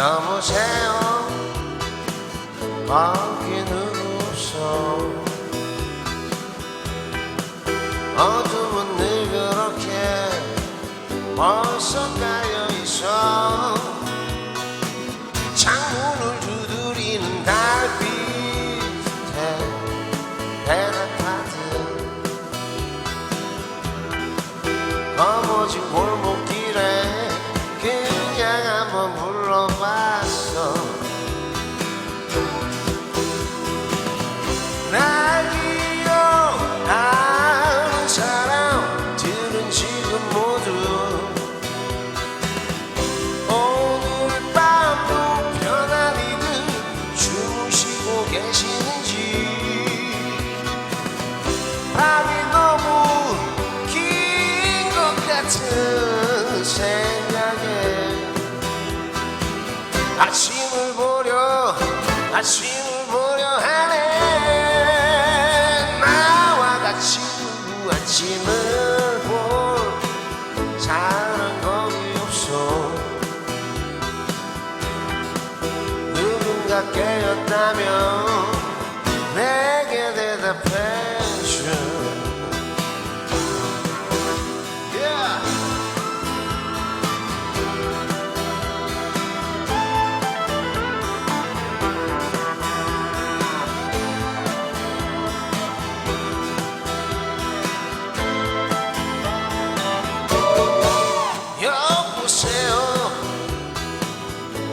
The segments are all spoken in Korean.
여보세요 거기 누구소 어둠은 늘 그렇게 벌써 깔려있어. 창문을 두드리는 달빛에 배나타든 거머진 골목 같은 생각에 아침을 보려 아침을 보려 하네. 나와 같이 누구 아침을 볼 사람 거기 없어. 누군가 깨었다면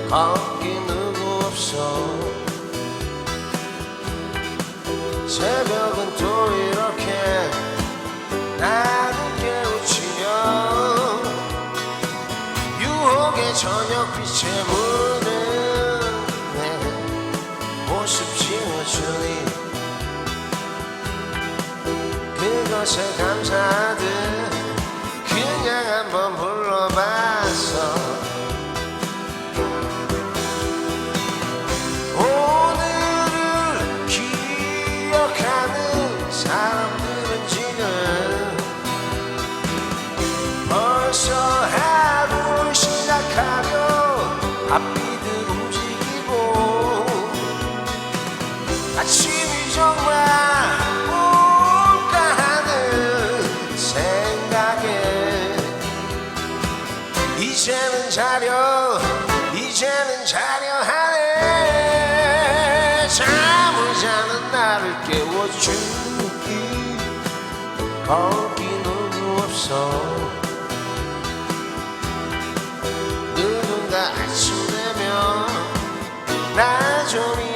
거기 누구 없어. 새벽은 또 이렇게 나를 깨우치며 유혹의 저녁빛에 물든 내 모습 지워주니. 그것에 감사하듯 그냥 한번 불러봤 앞뒤들 움직이고 아침이 정말 올까 하는 생각에 이제는 자려 이제는 자려 하네. 잠을 자는 나를 깨워주기 거기 누구 없어 좀